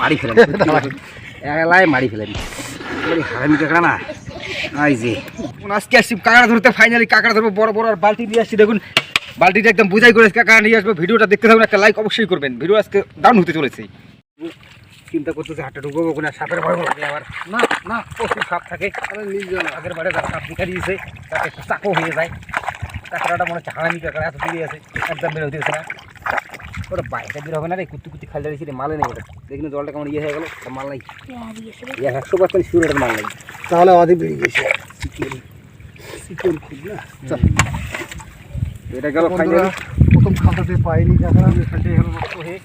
মারি ফেলেন। এলাই মারি ফেলেন। বলি, হারামি কাঁকড়া না। আই যে। আজকে আসছি কাঁকড়া ধরতে ফাইনালি কাঁকড়া ধরবো। বড় বড়, আর বালতি নিয়ে আসছি। দেখুন, বালতিটা একদম বোঝাই করে কাঁকড়া নিয়ে আসব। ভিডিওটা দেখতে থাকুন, একটা লাইক অবশ্যই করবেন। ভিডিও আজকে ডাউন হতে চলেছে। চিন্তা করতেছে হাটটা ঢুকবো কোনো, সাপের ভয় লাগে আবার। না না প্রচুর সাপ থাকে। আগের বারে যারা সাপ শিকারি দিয়েছে, তাতে চাকো হয়ে যায়। কাঁকড়াটা মনে হচ্ছে হারামি কাঁকড়া এত দূরে আছে। একদম বের হতেছে না। ওটা বাইরে বের হবে না রে কুত্তি কুত্তি খালি দাঁড়িয়েছি রে মালে নেই ওটা। দেখি না জলটা কেমন ইয়ে হয়ে গেল ওটা মাল নাই। ইয়ে একশো পার্সেন্ট শিওর এটা মাল নাই। তাহলে অধিক বেরিয়ে গেছে। চিকেন খুব না? এটা গেল ফাইনালি প্রথম খাতাতে পাইনি কাঁকড়া এখানটাই হলো নষ্ট হয়ে।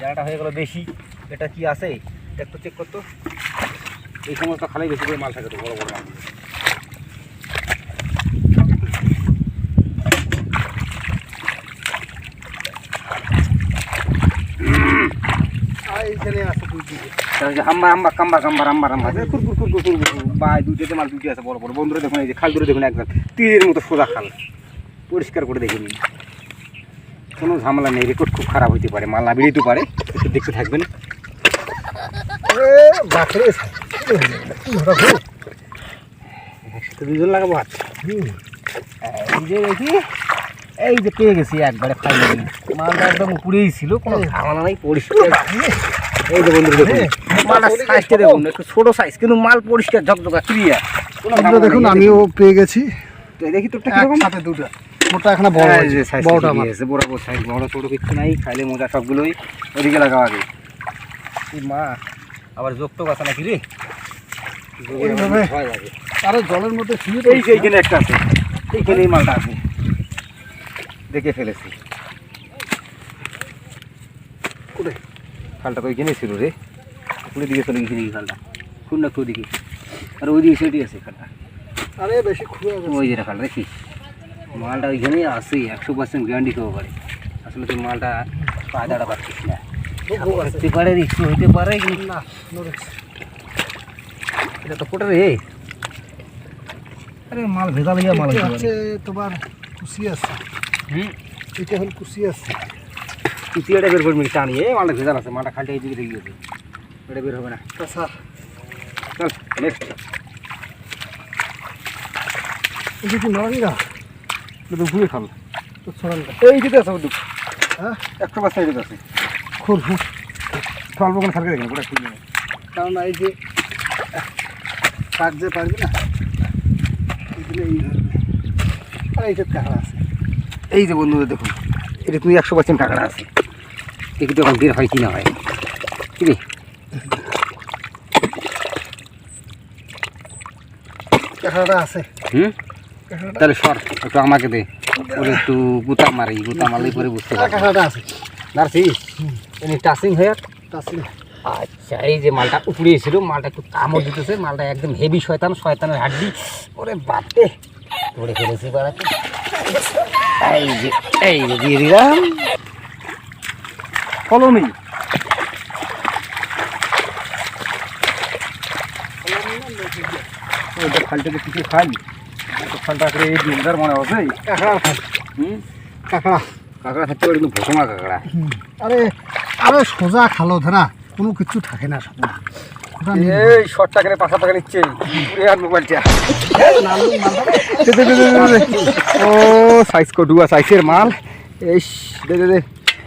জায়গাটা হয়ে গেল বেশি। এটা কি আছে? একটু চেক করতো এই সমস্ত খালাই বেশি করে মাল থাকে তো বড় বড় মাল আর এইখানে আছে দুই দিকে তারপরে হাম্বা হাম্বা কাম্বা কাম্বা রাম্বা রাম্বা। কুর কুর কুর কুর কুর কুর বা দুইটাতে মাল দুইটি আছে বড় বড়। বন্ধুরা দেখুন এই যে খাল দূরে দেখুন একদম। তীরের মতো সোজা খাল। পরিষ্কার করে দেখে নিন কোনো ঝামেলা নেই রেকর্ড খুব খারাপ হইতে পারে। মাল বেরিয়েতে পারে। দেখতে থাকবেন। এ বাকরে একসাথে দুজন লাগাবো হাত। এই যে দেখি এই যে পেয়ে গেছি একবারে ফাইনালি মালটা একদম উপরেই ছিল কোনো ঝামেলা নাই পরিষ্কার। এই যে বন্ধু দেখুন। মালটা সাইজটা দেখুন একটু ছোট সাইজ কিন্তু মাল পরিষ্কার ঝকঝকা ক্লিয়ার বন্ধুরা দেখুন আমিও পেয়ে গেছি। দেখি তোরটা কীরকম? একসাথে দুটো। ওটা এখানে বড় এই যে বড়টা আমার। আছে, বড় বড় সাইজ বড় ছোট কিছু নাই খাইলে মজা সবগুলোই। ওদিকে লাগাও আগে। এই মা আবার যোগ তো আছে নাকি রে? আরে জলের মধ্যে শুয়ে এই যে এইখানে একটা আছে এইখানে এই মালটা আছে। দেখে ফেলেছি। কোথায়? খালটা তো ওইখানেই ছিল রে উপরে দিকে চলে গেছে নাকি খালটা খুন না তো ওদিকে আর ওইদিকে সেটি আছে খালটা আরে বেশি খুঁড়ে গেছে ওই যেটা খালটা দেখি মালটা ওইখানেই আছে একশো পার্সেন্ট গ্যারান্টি খাওয়া পারে আসলে তুই মালটা পায়দাটা পাচ্ছিস না তবুও আছে। হতে পারে রিক্সি হতে পারে কিন্তু না নড়েছে। এটা তো কোটা রে আরে মাল ভেজা লইয়া মাল এটা হইতে হচ্ছে পারে। তোমার কুশি আছে হুম এটা হল কুশি আছে তুই এটা বের করবি টানি এ মালটা ভেজাল আছে মালটা খালটা এই দিকে রেখে গেছে এটা বের হবে না। চল নেক্সট কি না তো ঘুরে খাল। তো এই দিকে আছে হ্যাঁ? একশো পাঁচ সাইডে আছে। খালকে দেখেন ওটা নেই কারণ এই যে কাজ যে পারবি না এই এইটা কাঁকড়া আছে। এই যে বন্ধুদের দেখুন এটা তুমি একশো পার্সেন্ট টাকাটা আছে। দেখি তো এখন বের হয় কি না হয়? কি রে? আছে। হুম? তাহলে সর একটু আমাকে দে। ওরে একটু গুতা মারি গুতা মারলেই পরে বুঝতে আছে। এমনি টাচিং হয়ে। আছে আচ্ছা এই যে মালটা উপরে ছিল মালটা একটু কামড় দিতেছে মালটা একদম হেভি শয়তান শয়তানের হাড্ডি। ওরে বাপরে ধরে ফেলেছি বাড়াতে। এই যে এই যে দিয়ে দিলাম। কলমি ওইটা খালটাকে কিছু খাই খালটা করে এই দিনদার মনে হবে। কাঁকড়া। হুম? কাঁকড়া। কাঁকড়া থাকতে পারে কিন্তু ভোসমা কাঁকড়া। আরে আরে সোজা খালো ধরা কোনো কিছু থাকে না সব এই শর্ট টাকা পাঁচশো টাকা নিচ্ছে। আর মোবাইলটা। ও সাইজ কটুয়া সাইজের মাল। এই দে।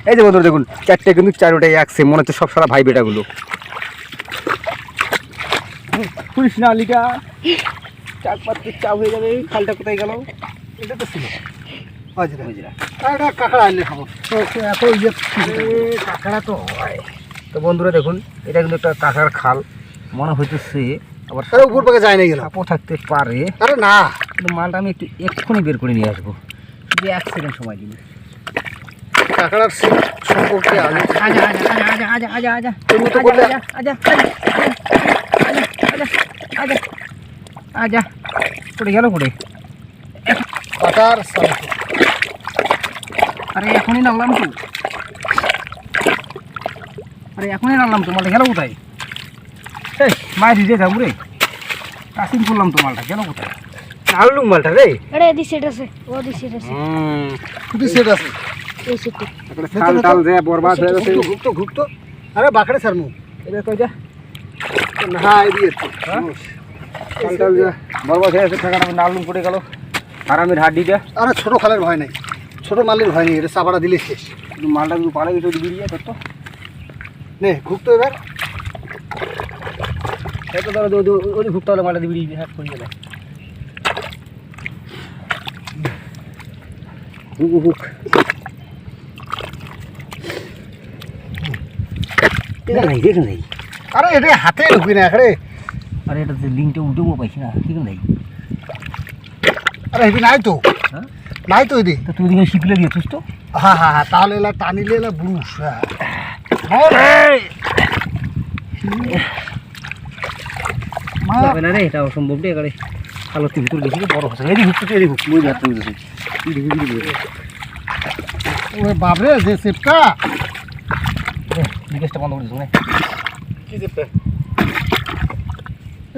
এই যে বন্ধুরা দেখুন চারটে কিন্তু চারোটাই একসে মনে হচ্ছে সব সারা ভাই বেটাগুলো। পুলিশ না লিটা চার পিস চা হয়ে যাবে খালটা কোথায় গেল? এটা তো ছিল। বুঝলে বুঝলা এটা কাঁকড়া আনলে খাব। তো এত ইয়ে কাঁকড়া তো হয়। তো বন্ধুরা দেখুন এটা কিন্তু একটা কাঁকড়ার খাল। মনে হইতেছে আবার আরে উপর পাকে যায় না গেল সাপও থাকতে পারে। আরে না। কিন্তু মালটা আমি একটু এক্ষুনি বের করে নিয়ে আসব। শুধু এক সেকেন্ড সময় দিন। কাঁকড়ার সে- সম্পর্কে আগে আজা আজা আজা আজা পড়ে গেল পড়ে আরে এখনই নামলাম তো আরে এখনই নামলাম তো মালটা গেল কোথায় এই মায়ের দিতে যাব রে কাসিং করলাম তো মালটা গেল কোথায় নাড়লুম মালটা রে আরে এদি সেট আছে ও দি সেট আছে হুম খুবই সেট আছে একেবারে ছাল টাল যে বরবাদ হয়ে গেছে। আরে বাঁকড়ে এটা কই যা। হ্যাঁ? টাল বরবাদ হয়ে গেছে ঠেকাটা নালুম পড়ে গেল। আরে ছোট খালের ভয় নেই। ছোট মালের ভয় নেই এটা চাপাটা দিলে শেষ। কিন্তু মালটা কিন্তু পাড়ে গেছে বেরিয়ে তোর তো নে ঘুরতো এবার। এই তো ধরো ওই ঘুরতে হলে মালটা বেরিয়ে হাত করে গেলে। হুক হুক। নাই দেখ নাই। আরে এটা হাতে ঢুকি না আরে। এটা তো লিঙ্কটা উল্টো পাইছি না ঠিক নাই। আরে হেবি নাই তো। হ্যাঁ? নাই তো এদি তুই দিকে শিখলে দিয়েছিস তো? হ্যাঁ হ্যাঁ হ্যাঁ তাহলে এলা টানিলে এলা ব্রুশ যাবে না রে এটা অসম্ভব রে এবারে আলো তুই ভিতর গেছি বড় হচ্ছে। এদিকে বাবরে যে সেপটা বিকেশটা বন্ধ করে দিস কি সেপটা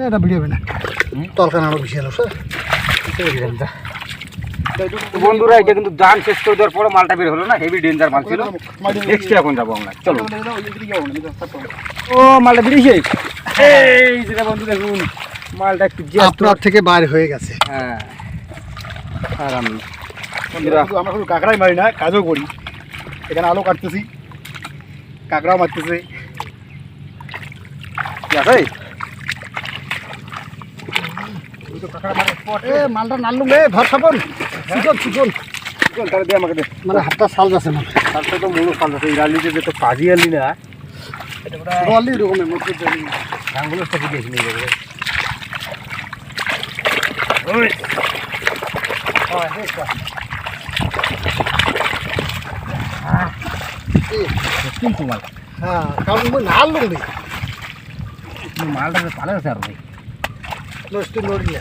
এটা ভিডিও না তলকান আরও বেশি এলো স্যার বন্ধুরা এটা কিন্তু দান শেষ করে দেওয়ার পরে মালটা বের হলো না হেভি ডেঞ্জার মাল ছিল। নেক্সট এখন যাব আমরা চলো। ও মালটা বেরিয়েছে এই যেটা বন্ধু দেখুন মালটা একটু আপনার থেকে বাইরে হয়ে গেছে। হ্যাঁ। আর আমি আমরা শুধু কাঁকড়াই মারি না কাজও করি। এখানে আলো কাটতেছি। কাঁকড়াও মারতেছে। আছে? মালটা নাড়লুম রে ধর সাবন। চিকন চিকন চল, তাহলে দে আমাকে দে। মানে হাতটা সাল যাচ্ছে না। তারপরে তো মূল আছে এই রালিতে যে তো কাজই আনলি না। রলি রকমের মতো। আঙ্গুলো তো দিয়েছি নিয়ে যাবে। ওই। হ্যাঁ। মাল হ্যাঁ কারণ মই নাড়লুম রে মালটা পালে আছে আর ভাই। নষ্ট নড়িয়া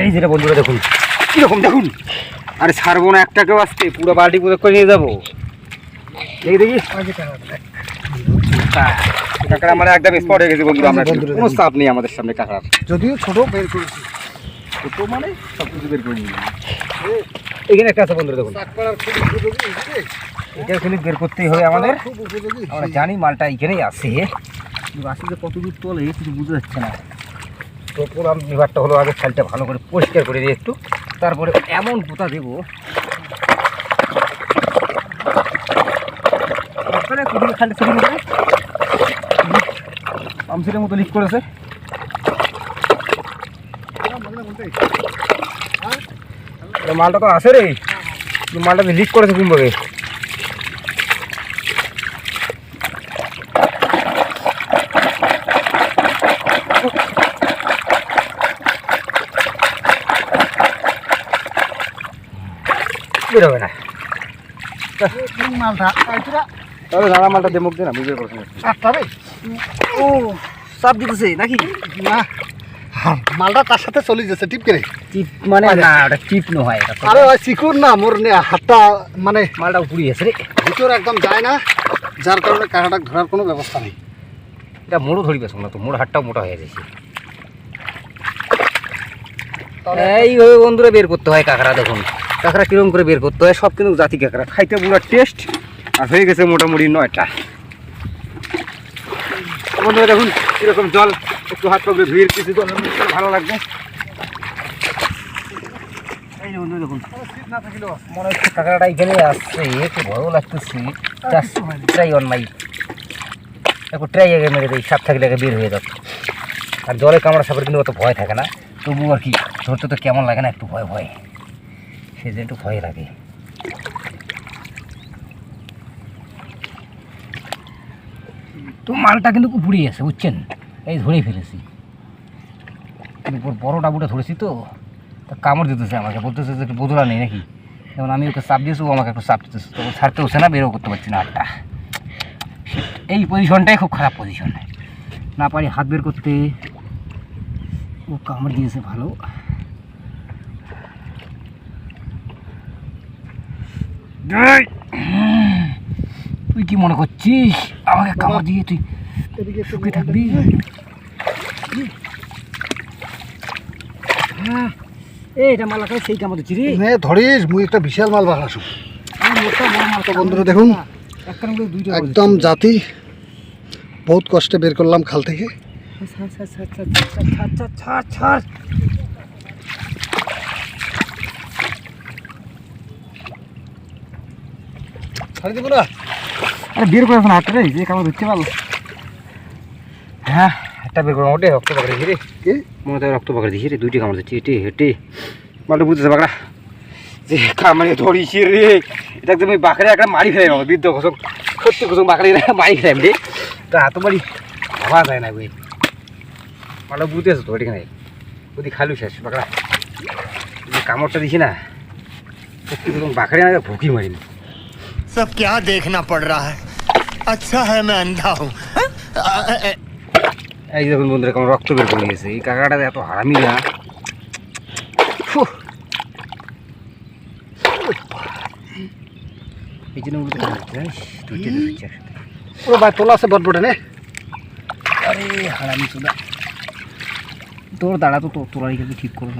এই যেটা বন্ধুরা দেখুন কীরকম দেখুন? আরে ছাড়বো না একটাকেও আসতে পুরো বালতি পুরো করে নিয়ে যাব। দেখি দেখি। দে। কাঁকড়া মানে একদম স্পট হয়ে গেছে বন্ধুরা আমরা কোনো চাপ নেই আমাদের সামনে কাঁকড়ার যদিও ছোট বের করেছি। ছোটো মানে সব কিছু বের করে নিয়ে এখানে একটা আছে বন্ধুরা দেখুন। এটা খালি বের করতেই হবে আমাদের। আমরা জানি মালটা এখানেই আছে। কিন্তু যে কত দূর তোলে কিছু বুঝতে যাচ্ছে না। তো পুরান বিভাগটা হলো আগে খালটা ভালো করে পরিষ্কার করে দিই একটু তারপরে এমন পোতা দেবো। দিতে পাম্পসেটের মতো লিক করেছে এ মালটা তো আছে রে। মালটা লিক করেছে কোনভাবে বেরোবে না। কোন মালটা তাহলে দে না বুঝতে পারছি ও চাপ দিতেছে নাকি? না। মালটা তার সাথে চলে যাচ্ছে টিপ করে চিপ মানে না ওটা নো হয় এটা আরে না মোর হাতটা মানে মালটা গেছে রে। ভিতর একদম যায় না যার কারণে কাঁটাটা ধরার কোনো ব্যবস্থা নেই। এটা মোড়ও ধরি পেছ না তো মোড় হাতটাও মোটা হয়ে গেছে এইভাবে বন্ধুরা বের করতে হয় কাঁকড়া দেখুন। কাঁকড়া কীরকম করে বের করতে হয় সব কিন্তু জাতি কাঁকড়া। খাইতে পুরো টেস্ট আর হয়ে গেছে মোটামুটি নয়টা। বন্ধুরা দেখুন কীরকম জল একটু হাত পাকলে ধুয়ে কিছু জল ভালো লাগবে। এই দেখুন। মনে হচ্ছে কাঁকড়াটা এখানে আসছে একটু ভয়ও লাগতেছে। ট্রাই অন মাই একটু ট্রাই আগে মেরে দিই সাপ থাকলে আগে বের হয়ে যাবে আর জলে কামড়া সাপের কিন্তু অত ভয় থাকে না। তবু আর কি ধরতে তো কেমন লাগে না একটু ভয় ভয়। সেই জন্য একটু ভয় লাগে। তো মালটা কিন্তু পুড়িয়ে আছে বুঝছেন? এই ধরেই ফেলেছি। বড় ডাবুটা ধরেছি তো। তা কামড় দিতেছে আমাকে বলতেছে যে একটু বদলা নেই নাকি? যেমন আমি ওকে চাপ দিয়েছি ও আমাকে একটু চাপ দিতেছে। তো ছাড়তে হচ্ছে না বেরো করতে পারছি না হাতটা এই পজিশনটাই খুব খারাপ পজিশন না পারি হাত বের করতে। ও কামড় দিয়েছে ভালো। তুই কি মনে করছিস? আমাকে কামড় দিয়ে তুই সুখে থাকবি? হ্যাঁ এটা মাল চিরি মুই একটা বিশাল মাল বন্ধুরা দেখুন একদম জাতি বহুত কষ্টে বের করলাম খাল থেকে। বের করে রে যে হ্যাঁ একটা বের রক্ত পাকড়ে রে। মনে হয় রক্ত পাকড়ে দেখি রে দুইটি কামড় দিচ্ছি এটি হেঁটে। মালটা বুঝতেছে বাঁকড়া যে কামানে ধরিছি রে। এটা তুমি বাঁকড়ে একটা মারি ফেলাই বাবা বৃদ্ধ ঘোষক সত্যি ঘোষক বাঁকড়ে মারি ফেলাম রে। তা হাত মারি ভাবা যায় না বই মালটা বুঝতেছো তো ঠিক নাই বুঝি খালু শেষ বাঁকড়া কামড়টা দিছি না। সত্যি ঘোষক বাঁকড়ে না ভুকি মারিনি সব ক্যা দেখনা পড় রা হ্যাঁ আচ্ছা হ্যাঁ আমি আন্ধা হুম। এই দেখুন বন্ধুরা কেমন রক্ত বের করে নিয়েছে এই কাকাটা এত হারামি না। এই জন্য বলতে দুইটা ধরছি একসাথে। ও ভাই তোলা আছে বটবটে নে। আরে হারামি চোদা। তোর দাঁড়া তো তোলার ঠিক করব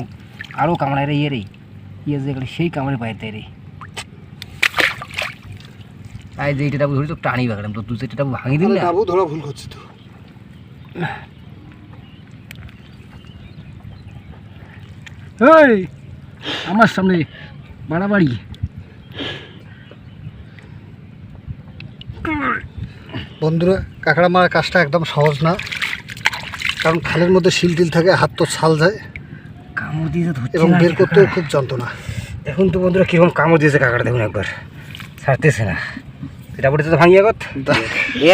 আরও কামড়ায় রে ইয়ে রে। ইয়ে যে সেই কামড়ে বাইরে দেয় রে যে এটা ধরি তো টানি বাগলাম তো তুই সেটা ভাঙি দিল না? ডাবু ধরা ভুল করছি তো। এই আমার সামনে বাড়াবাড়ি। বন্ধুরা কাঁকড়া মারার কাজটা একদম সহজ না। কারণ খালের মধ্যে শিল টিল থাকে হাত তো ছাল যায়। কামড় ধরছে এবং বের করতেও খুব যন্ত্রণা। দেখুন তো বন্ধুরা কীরকম কামড় দিয়েছে কাঁকড়া দেখুন একবার। ছাড়তেছে না। এটা বলতে তো ভাঙিয়ে গত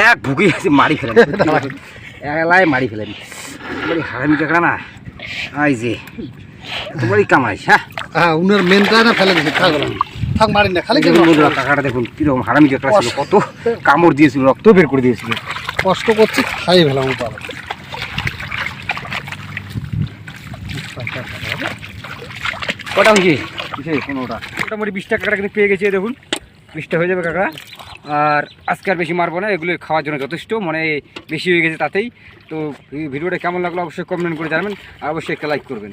এক ভুকি মারি ফেলেন। এলাই মারি ফেলেন। হারামি কাঁকড়া না? আই যে। তোমারই কামাই হ্যাঁ? হ্যাঁ উনার মেনটা না ফেলে দিয়েছে থাক মারিন না খালি কাকাটা দেখুন কীরকম হারামি কাকড়া ছিল কত কামড় দিয়েছিল রক্ত বের করে দিয়েছিল। কষ্ট করছি খাই ফেলাম পারো কটা হয়েছে? পনেরোটা। মোটামুটি বিশটা কাঁকড়া কিন্তু পেয়ে গেছে দেখুন। বিশটা হয়ে যাবে কাঁকড়া আর আজকে আর বেশি মারবো না এগুলো খাওয়ার জন্য যথেষ্ট মানে বেশি হয়ে গেছে তাতেই। তো এই ভিডিওটা কেমন লাগল অবশ্যই কমেন্ট করে জানাবেন আর অবশ্যই একটা লাইক করবেন।